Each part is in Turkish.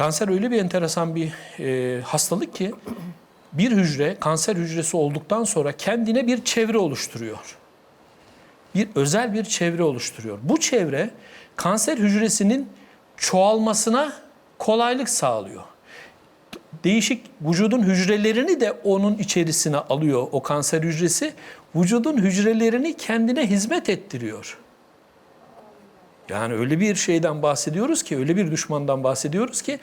Kanser öyle bir enteresan bir e, hastalık ki bir hücre kanser hücresi olduktan sonra kendine bir çevre oluşturuyor. Bir özel bir çevre oluşturuyor. Bu çevre kanser hücresinin çoğalmasına kolaylık sağlıyor. Değişik vücudun hücrelerini de onun içerisine alıyor o kanser hücresi. Vücudun hücrelerini kendine hizmet ettiriyor. Yani öyle bir şeyden bahsediyoruz ki, öyle bir düşmandan bahsediyoruz ki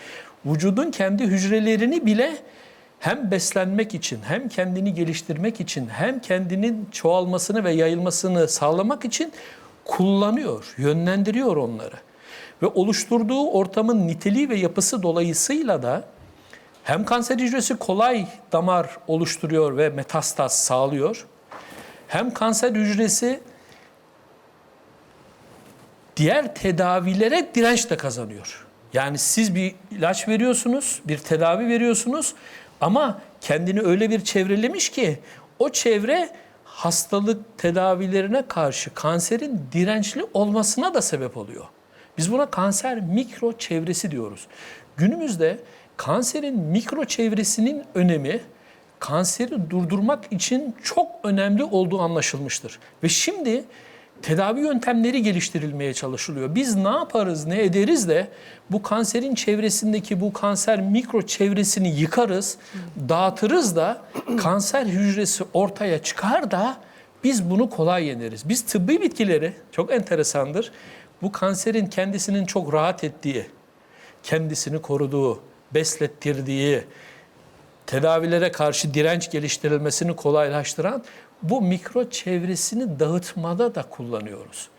vücudun kendi hücrelerini bile hem beslenmek için, hem kendini geliştirmek için, hem kendinin çoğalmasını ve yayılmasını sağlamak için kullanıyor, yönlendiriyor onları. Ve oluşturduğu ortamın niteliği ve yapısı dolayısıyla da hem kanser hücresi kolay damar oluşturuyor ve metastaz sağlıyor, hem kanser hücresi diğer tedavilere direnç de kazanıyor. Yani siz bir ilaç veriyorsunuz, bir tedavi veriyorsunuz ama kendini öyle bir çevrelemiş ki o çevre hastalık tedavilerine karşı kanserin dirençli olmasına da sebep oluyor. Biz buna kanser mikro çevresi diyoruz. Günümüzde kanserin mikro çevresinin önemi kanseri durdurmak için çok önemli olduğu anlaşılmıştır. Ve şimdi tedavi yöntemleri geliştirilmeye çalışılıyor. Biz ne yaparız, ne ederiz de bu kanserin çevresindeki bu kanser mikro çevresini yıkarız, dağıtırız da kanser hücresi ortaya çıkar da biz bunu kolay yeneriz. Biz tıbbi bitkileri, çok enteresandır, bu kanserin kendisinin çok rahat ettiği, kendisini koruduğu, beslettirdiği, tedavilere karşı direnç geliştirilmesini kolaylaştıran bu mikro çevresini dağıtmada da kullanıyoruz.